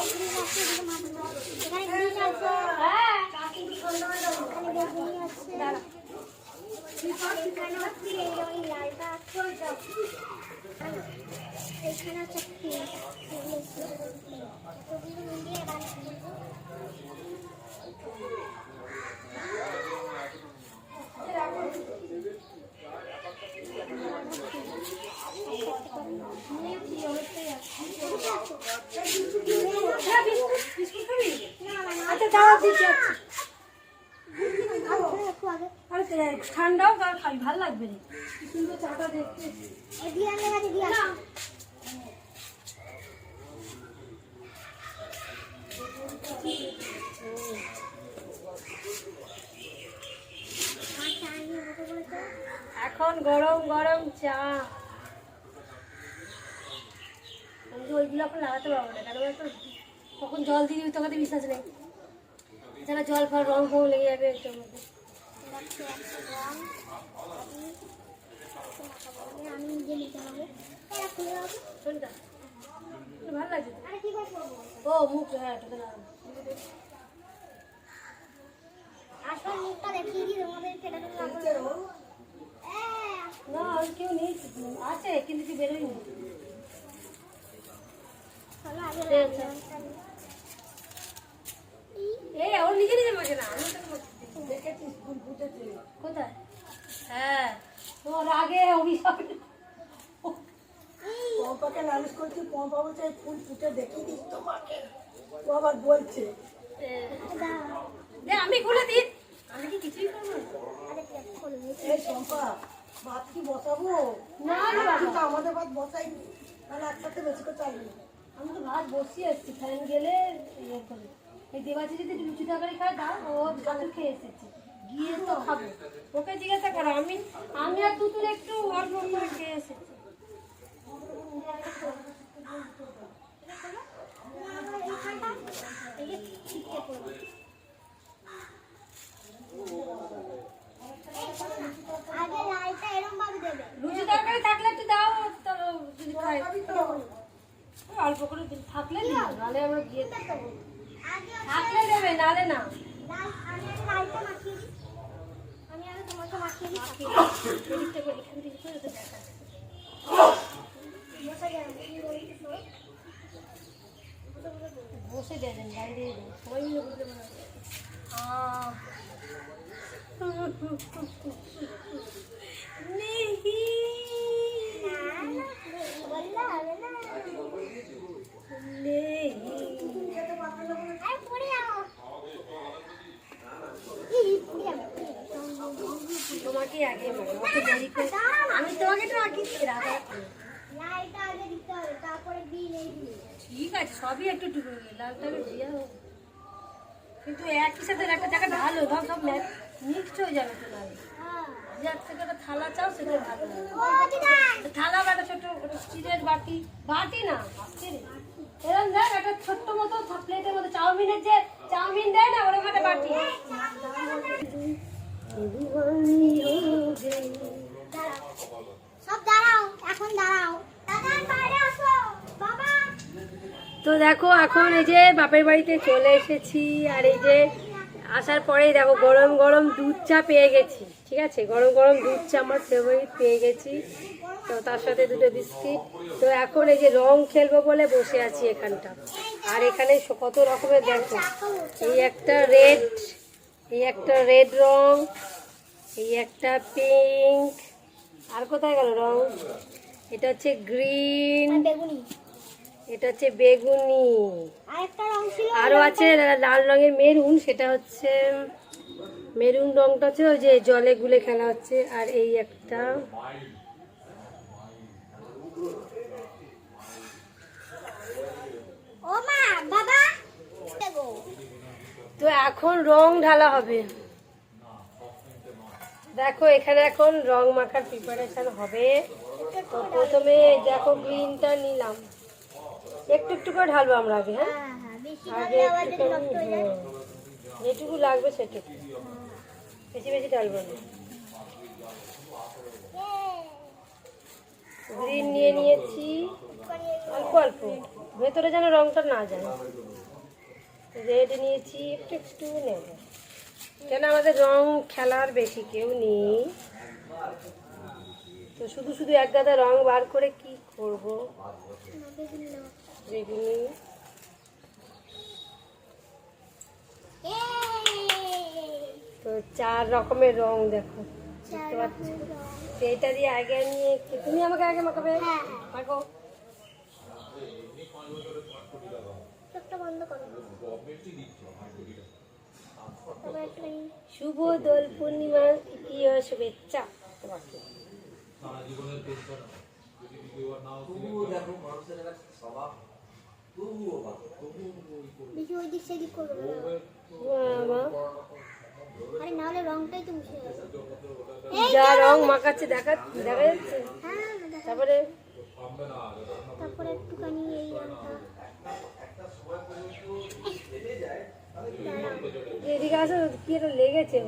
এখানে গ্রিন আছে এখানে বেগুনি আছে এখানে হচ্ছে এই ওই লালটা আছে এখানে হচ্ছে পিঙ্ক এতগুলো মিলিয়ে বানিয়ে আচ্ছা দাঁড়া দিচ্ছি আচ্ছা। একটু আগে আরে তে- ঠান্ডাও তার ভালো লাগবে কি সুন্দর চাটা দেখতে। এখন গরম গরম চা আমি তো ওইগুলো এখন লাগাতে পারব না, কারণ তো কখন জল দিয়ে দিবি তোকে বিশ্বাস নেই। এছাড়া জল ফল রং ফং লেগে যাবে একটার মধ্যে ভালো লাগছে? ও, মুখ হ্যাঁ মুখটা দেখিয়ে না কেউ নেই, আছে, কিন্তু বেরোয়নি। পম্পাকে নালিশ করছি পম্পা বলছে ফুল ফুটে দেখিয়ে দিস তো ও আবার বলছে। আমি খুলে দিই। আমি কি কিছুই করব এই পম্পা ভাত কি বসাবো? না না আমাদের ভাত বসাইনি। তাহলে একসাথে বেশি করে চাইনি আমি তো ভাত বসিয়ে এসছি ফ্যান গেলে ইয়ে করে। এই দেবাচি যদি লুচি তরকারি খায় দাও ও ভাত খেয়ে এসেছে। গিয়ে তো খাব। ওকে জিজ্ঞাসা করো আমি আমি আর তুতুল একটু অল্প করে খেয়ে এসেছি। লুচি তরকারি থাকলে একটু দাও তো যদি খাই অল্প করে দিন। থাকলে না নাহলে আমরা গিয়ে থাকলে দেবে নাহলে না। বসে দেবেন বাইরে সবাই মিলে বসে দেবেন আহ। নেহি বললে হবে না নেহি আরে পড়ে যাও এই পড়ে যাবে তোমাকে আগে দেরি করে আমি তোমাকে তো আগে রাখা লালটা আগে দিতে হবে তারপরে বিল এই ঠিক আছে সবই একটু টুকু লালটাকে দিয়ে হোক কিন্তু একই সাথে একটা জায়গা ঢালো ভাব সব মিক্সড হয়ে যাবে তো লাল হ্যাঁ। যার থেকে একটা থালা চাও সেটা ভালো। থালা বা একটা ছোট স্টিলের বাটি। বাটি না। এরকম দেখ একটা ছোট্ট মতো প্লেটের মতো চাউমিনের যে চাউমিন দেয় না ওরকম একটা বাটি। সব দাঁড়াও এখন দাঁড়াও। তো দেখো এখন এই যে বাপের বাড়িতে চলে এসেছি আর এই যে আসার পরেই দেখো গরম গরম দুধ চা পেয়ে গেছি, ঠিক আছে? গরম গরম দুধ চা আমার ফেভারিট পেয়ে গেছি। তো তার সাথে দুটো বিস্কিট। তো এখন এই যে রং খেলব বলে বসে আছি এখানটা। আর এখানে কত রকমের দেখো। এই একটা রেড এই একটা রেড রং, এই একটা পিঙ্ক আর কোথায় গেল রং? এটা হচ্ছে গ্রিন এটা হচ্ছে বেগুনি। আরেকটা রং ছিল আরও আছে লাল রঙের মেরুন সেটা হচ্ছে মেরুন রংটা হচ্ছে ওই যে জলে গুলে খেলা হচ্ছে আর এই একটা তো এখন রং ঢালা হবে। দেখো এখানে এখন রং মাখার প্রিপারেশন হবে। তো প্রথমে দেখো গ্রিনটা নিলাম। একটু একটু করে ঢালবো আমরা আগে হ্যাঁ? হ্যাঁ হ্যাঁ আগে হয়ে হ্যাঁ। যেটুকু লাগবে সেটুকু। বেশি বেশি ঢালবো না। গ্রিন নিয়ে নিয়েছি। অল্প অল্প। ভেতরে যেন রংটা না যায়। রেড নিয়েছি একটু একটু নেব। কেন আমাদের রং খেলার বেশি কেউ নেই। তো শুধু শুধু এক গাদা রং বার করে কি করব? তো চার রকমের রং দেখো এটা দিয়ে আগে নিয়ে তুমি আমাকে আগে মাখাবে? মাখো। শুভ দোল পূর্ণিমা প্রিয় শুভেচ্ছা তোমাকে। সারা জীবনের যদি কেউ শুভেচ্ছা তোমাকে দেখি ওই দিক সেদিক করব না। বাবা, আরে নাহলে রংটাই তো মুছে যাবে। যা রং মাখাচ্ছে দেখা দেখা যাচ্ছে? হ্যাঁ তারপরে? তারপরে একটুখানি এই রংটা। এদিকে আসো কি একটা লেগেছে?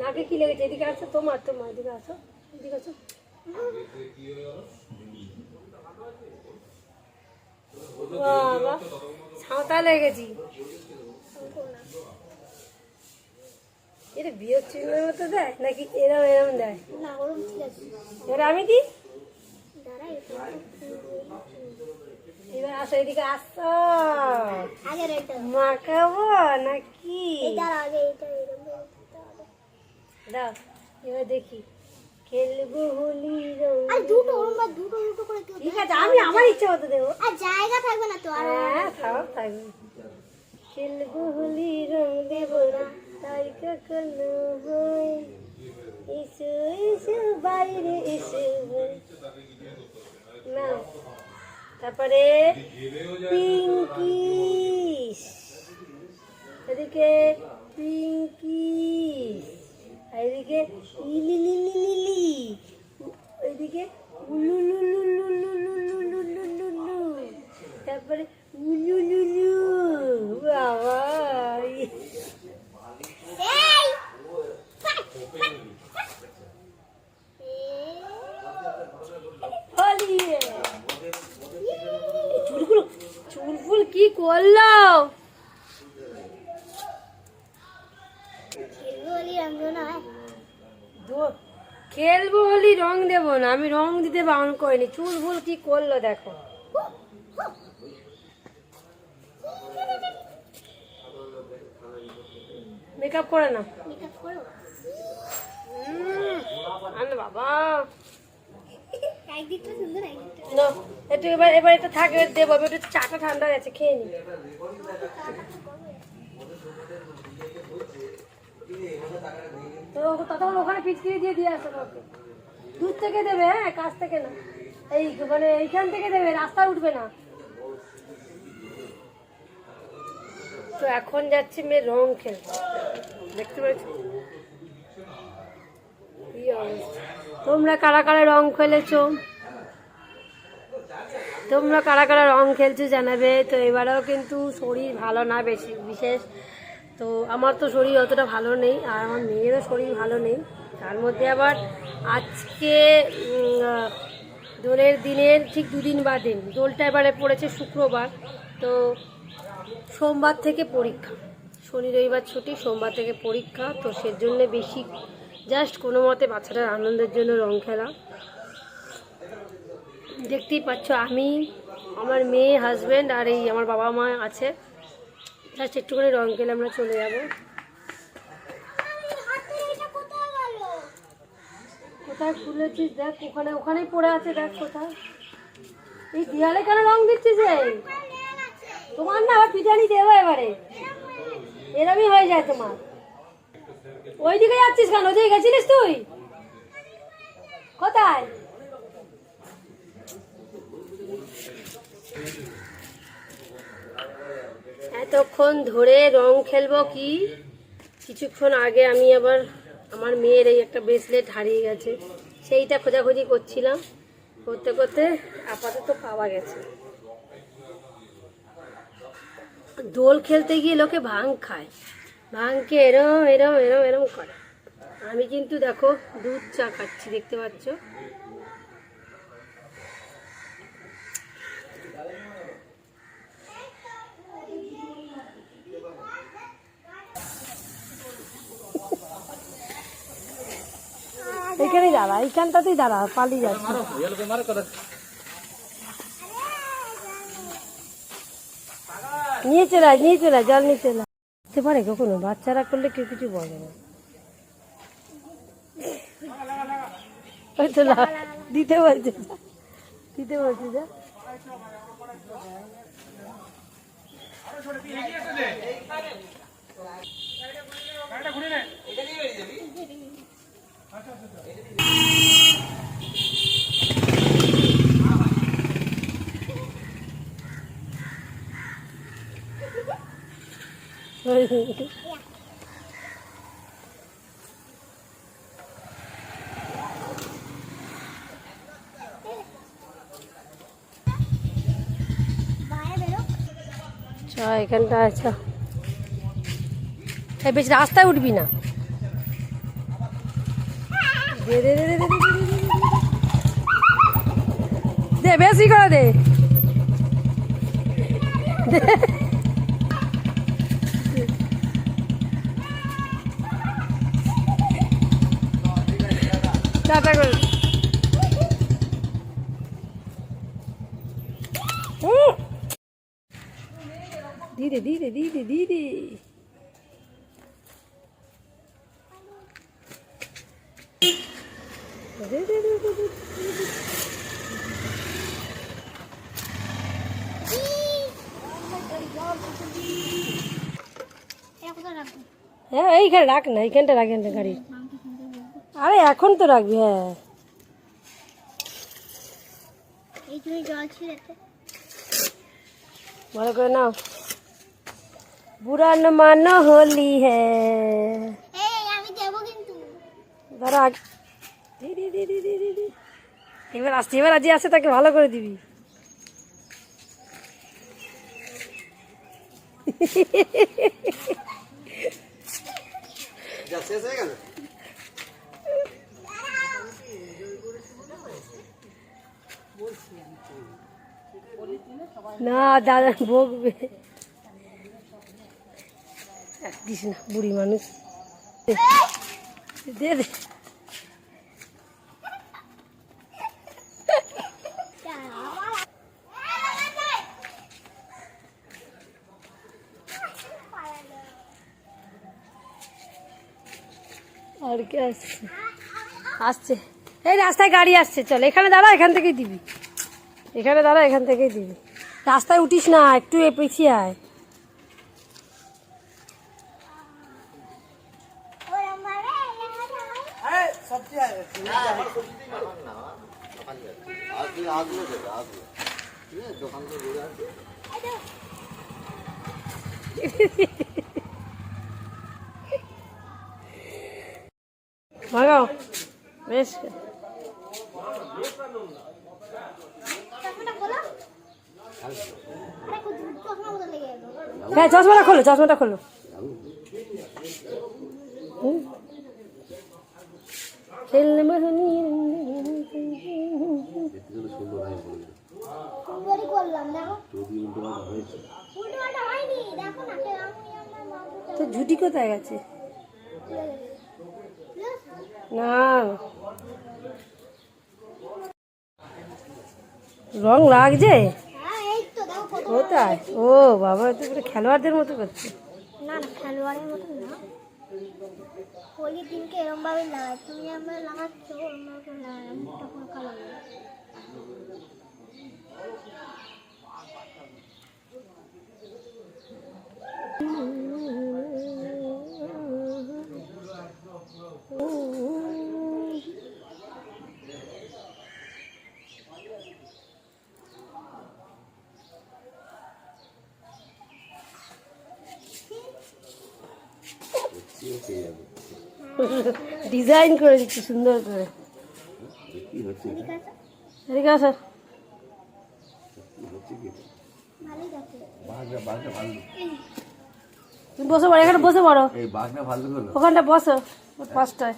নাকে কি লেগেছে? এদিকে আসো তোমার তোমার এদিকে আসো এদিকে আসো। বাবা সাঁওতাল হয়ে গেছি। এটা বিয়ের চিহ্নের মতো দেয় নাকি এরম এরম দেয়? এবার আমি দিই এবার আসো এদিকে আসো। মাখাবো নাকি? দাও এবার দেখি। খেলব হোলি আর দুটো ওরম দুটো দুটো করে কেউ ঠিক আছে আমি আমার ইচ্ছা মতো দেবো। আর জায়গা থাকবে না তো আর হ্যাঁ থাকবে খেলব হোলি রং দেব না তাই কখনো হয়। এসো এসো বাইরে এসো। না। তারপরে পিঙ্কি এদিকে পিঙ্কি আর এদিকে লিলি লিলি লিলি এদিকে তারপরে উলুলুলু বাবাই চুলফুল কি করলাম খেলব হলি রং দেবো না আমি রং দিতে বারণ করিনি। চুল ভুল কি করল দেখো। মেকআপ করে না মেকআপ করো? আরে বাবা। একটু এবার এবার এটা থাকে দেবো একটু চাটা ঠান্ডা গেছে খেয়ে নি। তো ততক্ষণ ওখানে পিচকিরি দিয়ে দিয়ে আসো দূর থেকে দেবে হ্যাঁ কাছ থেকে না। এই মানে এইখান থেকে দেবে, রাস্তায় উঠবে না। তো এখন যাচ্ছি মেয়ে রং খেলতে। দেখতে পাচ্ছ তোমরা কারা কারা রং খেলেছো? তোমরা কারা কারা রং খেলছো জানাবে। তো এবারেও কিন্তু শরীর ভালো না বেশি, বিশেষ তো আমার তো শরীর অতটা ভালো নেই, আর আমার মেয়েরও শরীর ভালো নেই। তার মধ্যে আবার আজকে দোলের দিনের ঠিক দুদিন বাদে, দোলটা এবারে পড়েছে শুক্রবার, তো সোমবার থেকে পরীক্ষা। শনি, রবিবার ছুটি, সোমবার থেকে পরীক্ষা, তো সেজন্য বেশি জাস্ট কোনো মতে বাচ্চাটার আনন্দের জন্য রং খেলা। দেখতেই পাচ্ছ আমি, আমার মেয়ে হাজব্যান্ড আর এই আমার বাবা মা আছে। জাস্ট একটুখানি রং খেলে আমরা চলে যাব। কোথায় খুলেছিস দেখ, ওখানে, ওখানেই পড়ে আছে দেখ কোথায়। এই দেয়ালে কেন রং দিচ্ছিস তোমার না আবার পিটানি দেবো এবারে। এরমই হয়ে যায় তোমার। ওইদিকে যাচ্ছিস কেন? ওদিকে গেছিলিস তুই? কোথায়? এতক্ষণ ধরে রং খেলব কি? কিছুক্ষণ আগে আমি আবার আমার মেয়ের এই একটা ব্রেসলেট হারিয়ে গেছে। সেইটা খোঁজাখুঁজি করছিলাম। করতে করতে আপাতত পাওয়া গেছে। দোল খেলতে গিয়ে লোকে ভাং খায়। ভাঙকে এরম এরম এরম এরম করে। আমি কিন্তু দেখো দুধ চা খাচ্ছি, দেখতে পাচ্ছ? এখানেই দাঁড়া এইখানটাতেই দাঁড়া পালিয়ে যাচ্ছে। নিয়ে চলে আয়, নিয়ে চলে জল নিয়ে চলে আয়। দিতে পারে কখনো? বাচ্চারা করলে কেউ কিছু বলে না। দিতে বলছে। দিতে বলছে যা বেরো চ এখানটা আচ্ছা বেশ রাস্তায় উঠবি না। দে দে দে দে দে, দে, বেশি করে দে। টাটা করে হুম। ধীরে ধীরে ধীরে ধীরে দে, দে, দে, দে, দে। এটা কোথায় রাখব হ্যাঁ এইখানে রাখ না এইখানটা রাখ এখানটা গাড়ি আরে এখন তো রাখবি হ্যাঁ এই তুমি জল ছিল ভালো করে নাও বুড়া ন মানো হোলি হ্যাঁ এই আমি দেবো কিন্তু দাঁড়া এবার আসছে এবার আজ আসে তাকে ভালো করে দিবি। না দাদা বকবে দিস না বুড়ি মানুষ। দে দে আর কি আসছে। এই রাস্তায় গাড়ি আসছে, চল। এখানে দাঁড়া, এখান থেকেই দিবি। এখানে দাঁড়া, এখান থেকেই দিবি। রাস্তায় উঠিস না, একটু এ পিছিয়ে আয়। ভাগাও বেশ। হ্যাঁ চশমাটা খোলো চশমাটা খোলো। তো ঝুটি কোথায় গেছে? না। রং লাগছে? হ্যাঁ কোথায়? ও বাবা তো পুরো খেলোয়াড়দের মতো করছে। না না খেলোয়াড়ের মতন না। হোলির দিনকে এরম ভাবে লাগাই তুমি আমার লাগাচ্ছ লাগাই তখন কালো। ডিজাইন করে দিচ্ছি সুন্দর করে। ঠিক আছে এদিকে আসো। তুমি বসে পড়ো এখানে বসে পড়ো। ওখানটা বসো। পাঁচটায়।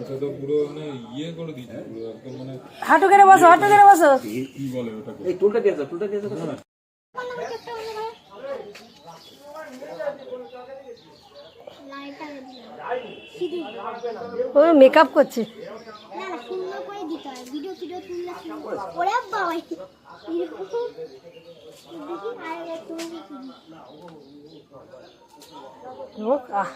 এটা তো পুরো মানে ইয়ে করে দিচ্ছে পুরো একদম মানে হাঁটু কেটে বসো হাঁটু কেটে বসো। এই টুলটা দিয়ে টুলটা দিয়ে ও মেকআপ করছে। আহ।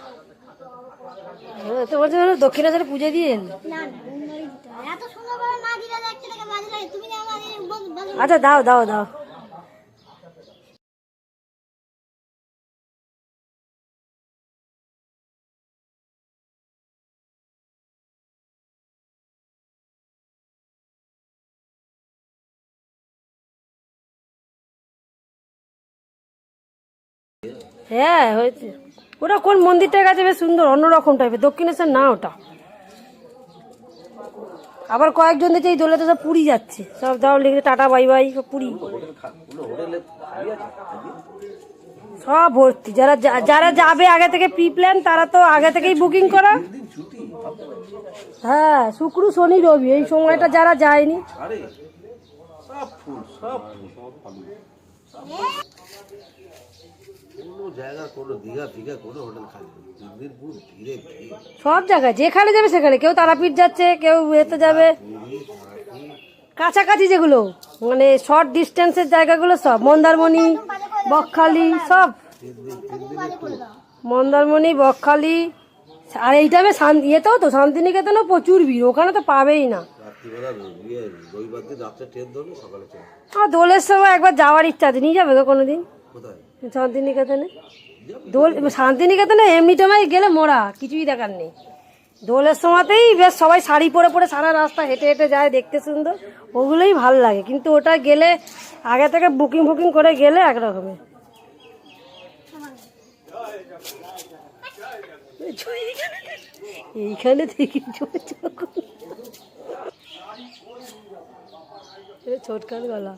ও, তো বলছে দক্ষিণেশ্বরে পুজো দিয়ে এলি। না না সুন্দরই দিতে এত সুন্দর করে না দিলে দেখতে দেখে বাজে লাগে তুমি না আমাদের বল বল আচ্ছা দাও দাও দাও। হ্যাঁ হয়েছে। ওটা কোন মন্দিরটার কাছে বেশ সুন্দর, অন্যরকম টাইপের দক্ষিণেশ্বর না ওটা। আবার কয়েকজন দেখছি এই দোলেতে সব পুরী যাচ্ছে। সব দাও লিখে টাটা, বাই বাই, সব পুরী? সব ভর্তি। যারা যারা যাবে আগে থেকে প্রি প্ল্যান তারা তো আগে থেকেই বুকিং করা। হ্যাঁ শুক্র, শনি, রবি, এই সময়টা যারা যায়নি। সব ফুল, সব ফালু। কোনো জায়গা কোনো দীঘা ফিঘা কোনো হোটেল খালি তিন দিন পুরো ভিড়ে ভিড় সব জায়গায় যেখানে যাবে সেখানে। কেউ তারাপীঠ যাচ্ছে কেউ এতে যাবে। কাছাকাছি যেগুলো মানে শর্ট ডিস্টেন্সের জায়গাগুলো সব। মন্দারমণি বকখালি সব। মন্দারমণি বকখালি আর এই টাইমে শান্তি ইয়েতেও তো শান্তিনিকেতনেও প্রচুর ভিড়। ওখানে তো পাবেই না। দোলের সময় একবার যাওয়ার ইচ্ছা আছে। নিয়ে যাবে তো কোনোদিন? কোথায়? শান্তিনিকেতনে? দোল, শান্তিনিকেতনে এমনি টাইমে গেলে মোড়া, কিছুই দেখার নেই। দোলের সময়তেই বেশ সবাই শাড়ি পরে পরে সারা রাস্তা হেঁটে হেঁটে যায়, দেখতে সুন্দর, ওগুলোই ভালো লাগে। কিন্তু ওটা গেলে, আগে থেকে বুকিং ফুকিং করে গেলে একরকমের এইখানে দেখি ছোটকার গলা।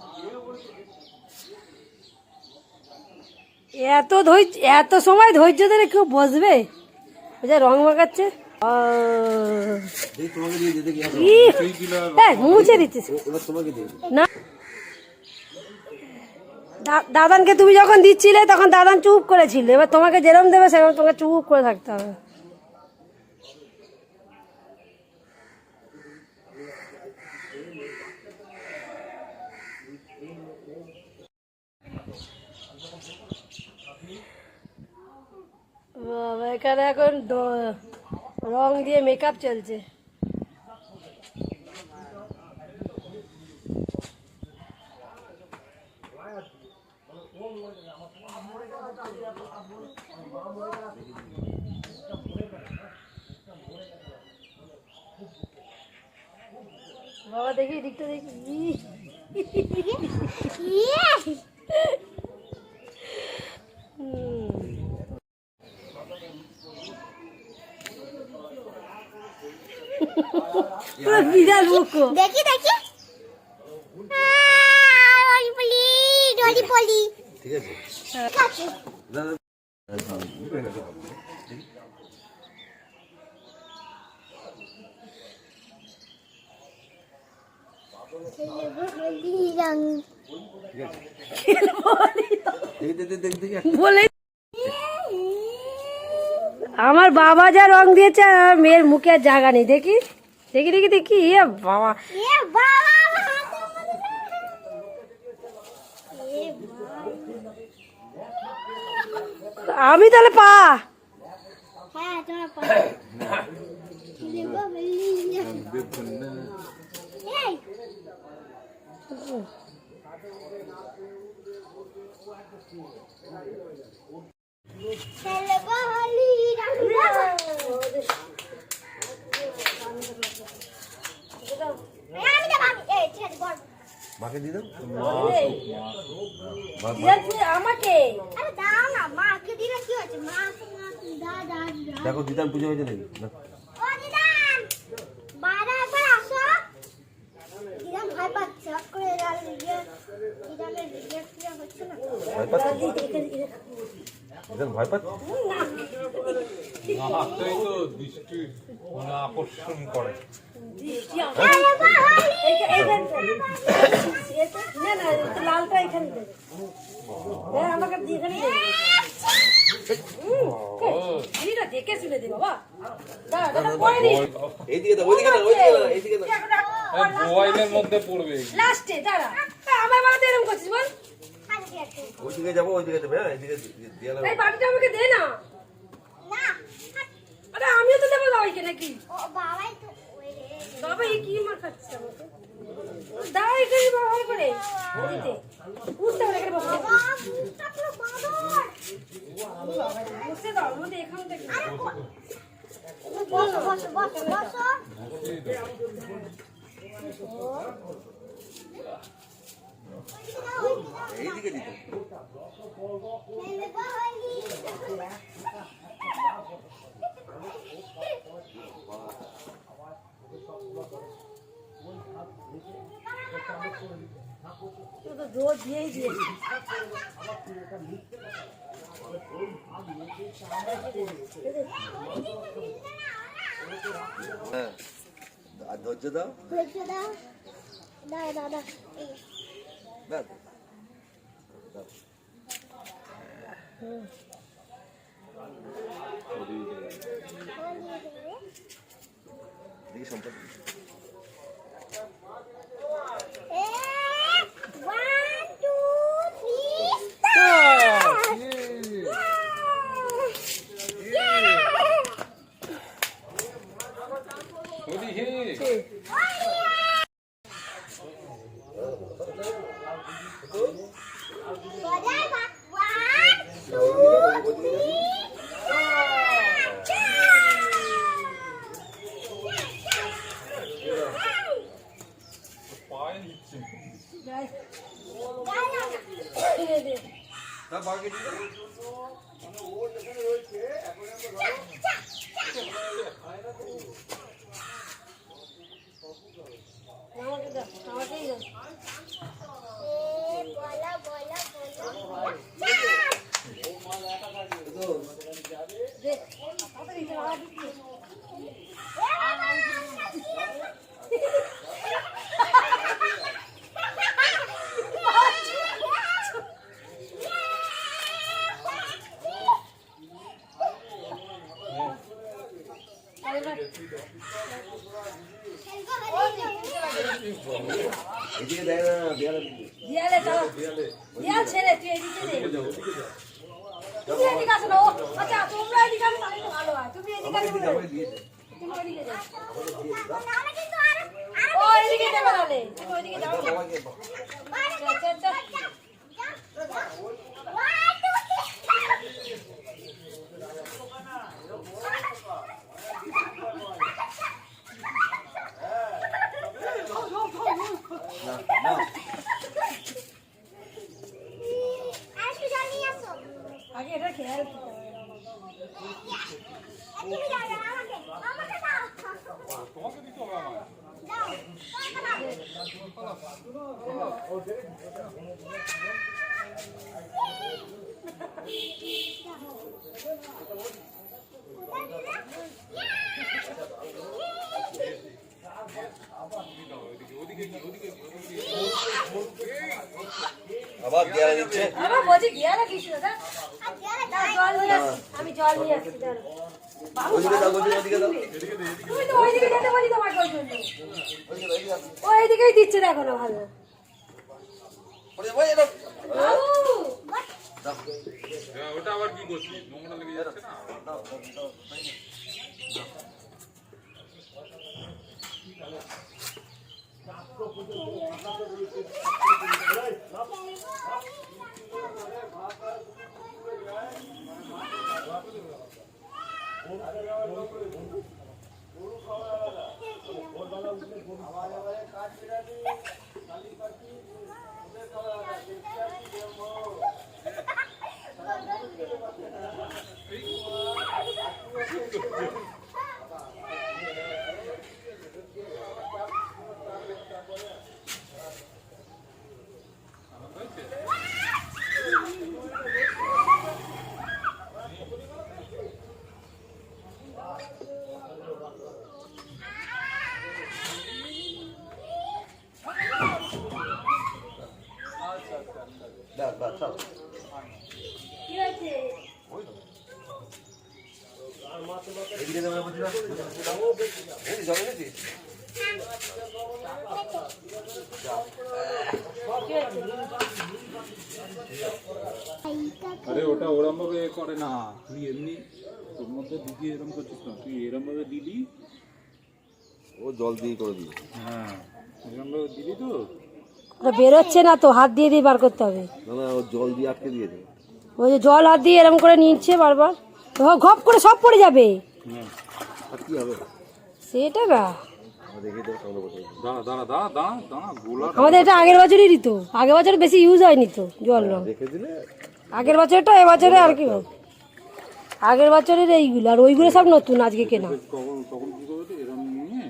এত ধৈর্য এত সময় ধৈর্য ধরে কেউ বসবে? ওই যে রং মাখাচ্ছে। গিয়ে ই, এই, মুছে দিচ্ছিস। না। দাদানকে তুমি যখন দিচ্ছিলে তখন দাদান চুপ করেছিল। এবার তোমাকে যেরম দেবে সেরকম তোমাকে চুপ করে থাকতে হবে। বাবা এখানে এখন রং দিয়ে মেকআপ চলছে। বাবা দেখি দিকটা দেখি। ইহ, ইয়ে। পুরো বিড়াল মুখো দেখি দেখি। ঠিক আছে ঠিক আছে দাদা হলদি রং ঠিক আছে দেখি দেখি দেখি দেখি বলে আমার বাবা যা রং দিয়েছে আর মেয়ের মুখে আর জায়গা নেই। দেখি দেখি দেখি দেখি। এ বাবা। আমি তাহলে পা। হ্যাঁ তোমার মাকে দিয়ে দাও। আমাকে? আরে দাও না মাকে দিলে কি হচ্ছে মা মা দা দা দা। দেখো দিদান পুজো হয়েছে নাকি? না। ও দিদান বাইরে একবার আসো। দিদান ভয় পাচ্ছে হট করে দিদানের রিজেক্ট হচ্ছে না। ভয় পাচ্ছে? দিদান ভয় পাচ্ছে মানে আকর্ষণ করে লালটা এখানে হ্যাঁ আমাকে এখানে বাবা মধ্যে পড়বে লাস্টে দাঁড়া আমার বেলাতে এরকম করছিস বল ওইদিকে যাব ওইদিকে দেবে হ্যাঁ এইদিকে দিয়ে দাও এই বাটিটা আমাকে দে না। না আরে আমিও তো দেবো বাবাইকে নাকি? ও বাবাই তো বাবা এই কি মার খাচ্ছে আমাকে দাঁড়া এখানে বাবা করে। দিতে। উঠতে হবে এখানে বসে। বাবুটা পুরো বাঁদর। বসে দাও আমাদের এখান থেকে। বসো বসো বসো বসো। এইদিকে দিতে জোর দিয়েই দিয়েছি ধৈর্য দাও। ধৈর্য দাও দাও। দাদা Over here. Two. এদিকে দেয় না দেয়ালে দেয়ালে দাও দেয়াল ছেড়ে তুই এদিকে দে তুমি এদিকে আসো না ও আচ্ছা তোমরা এদিকে আসো তাহলে তো ভালো হয় তুমি এদিকে আসো দিকে আমাকে দিয়েছে তুমি ওইদিকে যাও নাহলে কিন্তু আর ও এদিকে যাবে নাহলে তুমি ওইদিকে যাও সবাইকে চল চল চল ওয়ান টু থ্রি না না আরেকটু জল নিয়ে আসো আগে এটা খেয়াল করতে আবার দেয়ালে দিচ্ছে। বলছি কিছু না জল নিয়ে আমি জল নিয়ে আসছি দাঁড়া ওইদিকে দাও ওইদিকে ওইদিকে দাও। তুমি তো ওইদিকে যেতে বলি তোমাকে ওই জন্য ওইদিকে দাও, ওইদিকে দাও। ও এইদিকেই দিচ্ছে দেখো না ভালো। হ্যাঁ, ওটা আবার কি করছিস? নোংরা লেগে যাচ্ছে না? এনেছিস আরে ওটা ওরম ভাবে করে না। তুই এমনি তোর মধ্যে দিদি এরম করছিস না? তুই এরম ভাবে দিলি? ও জল দিয়ে করে দিই হ্যাঁ। এরম ভাবে দিলি তো? বেরোচ্ছে না তো হাত দিয়ে দিয়ে বার করতে হবে। না না ও জল দিয়ে আটকে দিয়েছে ওই যে জল হাত দিয়ে এরম করে নিচ্ছে বারবার। তো ঘপ করে সব পড়ে যাবে। হ্যাঁ আর কি সেটা না। আমাদের এটা আগের বছরই দিত আগের বছর বেশি ইউজ হয়নি তো জল রং। আগের বছরটা এবছরে আর কি আগের বছরের এইগুলো আর ওইগুলো সব নতুন আজকে কেনা তখন তখন কি করবে তো এরম নিয়ে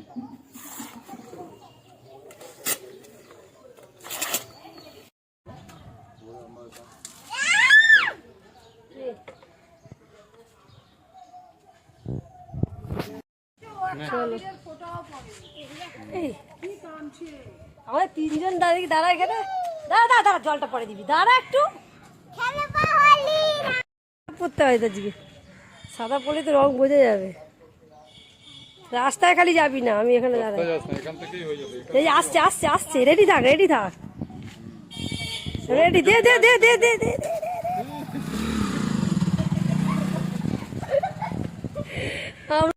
এই, আমাদের তিনজন দাঁড়িয়ে দাঁড়া এখানে? দাঁড়া দাঁড়া দাঁড়া জলটা পরে দিবি। দাঁড়া একটু। পড়তে হয় তো আজকে সাদা পড়লে তো রং বোঝা যাবে। রাস্তায় খালি যাবি না আমি এখানে দাঁড়াই। এই আসছে আসছে আসছে। রেডি থাক রেডি থাক। রেডি দে দে দে দে দে দে দে,